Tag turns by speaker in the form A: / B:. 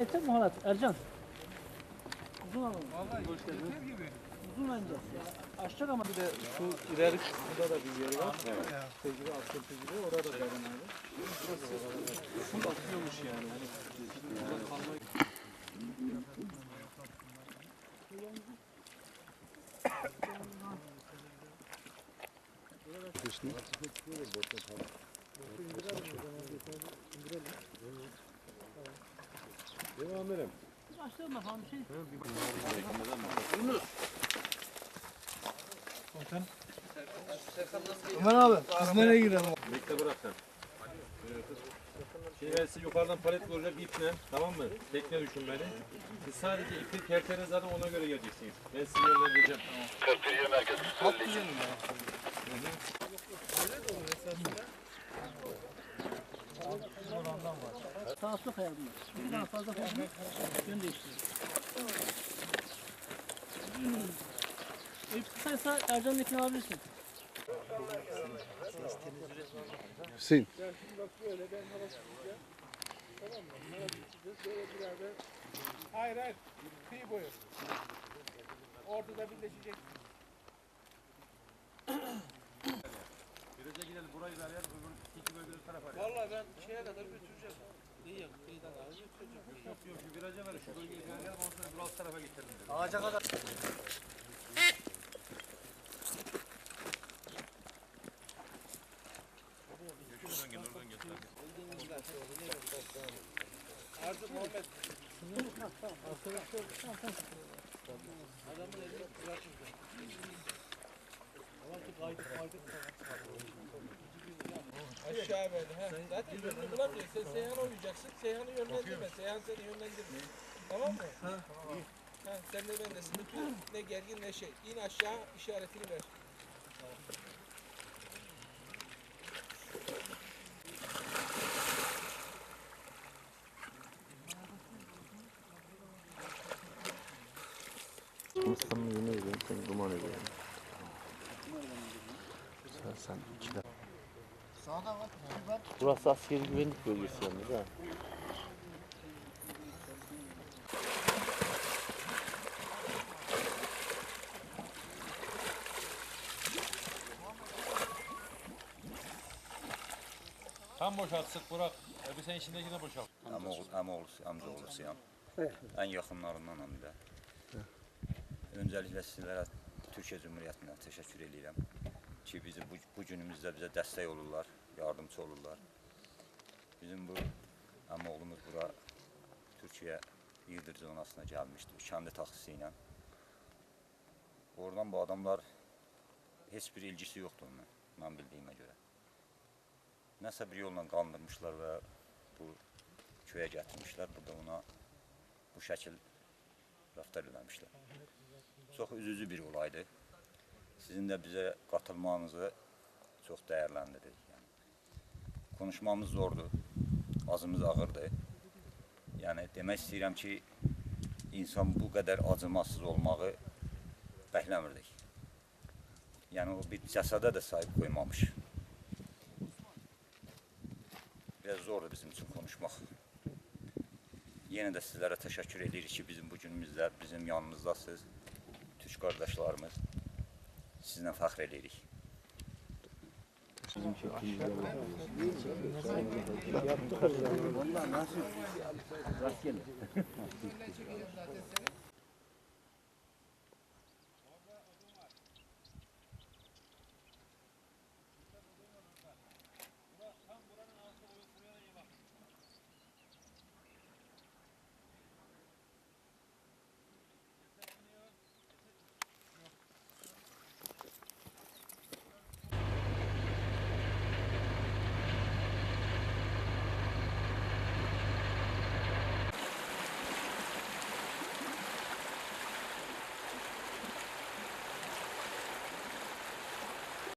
A: Ete muhalat Ercan. Uzun alalım. Vallahi gibi. Uzun bence. Açacak ama bir de
B: Şu ileri kısmında da bir yeri var. Evet. Tecrübe, asıl tecrübe orada da Bayram abi. Full atıyormuş yani. Hani burada kalmayı...
A: açalım bakalım bir şey.
C: Ömer abi biz nereye gidelim?
B: Bekle bırak sen. Şimdi ben size yukarıdan palet koyacağım iple, tamam mı? Tekne düşün beni. Siz sadece ipi kerteniz zaten ona göre geleceksiniz. Ben sizi yönlendireceğim.
A: Sağa su kayalım. Bir tane fazla koyalım. Yön değiştirelim. İp kısaysa Ercan'ın ipini alabilirsin.
C: Hüseyin.
D: Hayır hayır. Kıyı boyu. Ortada birleşecek.
B: Biraz gidelim burayı da arayalım. Öbür iki bölgenin tarafa arayalım.
D: Vallahi ben şeye kadar götüreceğim. Kıyıya, kıyıdan alıp götüreceğim.
B: Yok yok şu viraja ver. Şu bir arayalım. Ondan sonra alt tarafa getirelim.
D: Ağaca kadar.
B: Şuradan gel oradan gel.
D: Artık Muhammed. Adamın elini bırakın. Tamam ki kaydık kaydık. Aşağı böyle. He. Zaten yönünü bulamıyor. Sen Seyhan'a uyacaksın. Seyhan'ı yönlendirme. Seyhan seni yönlendirme. Tamam mı? Ha. Ha, sen de ben de sıkıntı ne gergin ne şey. İn aşağı işaretini ver.
E: Yemin ediyorum seni duman ediyorum. Sen, sen içine. Burası askeri güvenlik bölgesi yalnız ha.
B: Tam boşalttık Burak. Öbür sen içindekine boşalt.
F: Ama oğul, ama oğul, amca oğlusuyam. En yakınlarından bir de. Öncelikle sizlere Türkiye Cumhuriyetinden teşekkür edirəm ki, bizi bu, bu günümüzdə bizə dəstək olurlar, yardımcı olurlar. Bizim bu amma oğlumuz bura Türkiye Yıldırız zonasına gelmişti, kendi taksisi ilə. Oradan bu adamlar heç bir ilgisi yoktu onunla, mən bildiyimə görə. Nəsə bir yolla qandırmışlar və bu köye getirmişler. Burada ona bu şekil raftar eləmişlər. Çox üzücü bir olaydı. Sizin də bizə qatılmanızı çox dəyərləndiririk. Yəni. Konuşmamız zordur, azımız ağırdır. Yəni demək istəyirəm ki, insan bu qədər acımasız olmağı bəkləmirdik. Yəni o bir cəsədə də sahib qoymamış. Biraz zordur bizim için konuşmak. Yine de sizlere teşekkür edirik ki bizim bu günümüzdə bizim yanımızdasınız. Türk kardeşlerimiz. Sizinle fəxr edirik.
A: Rastgele.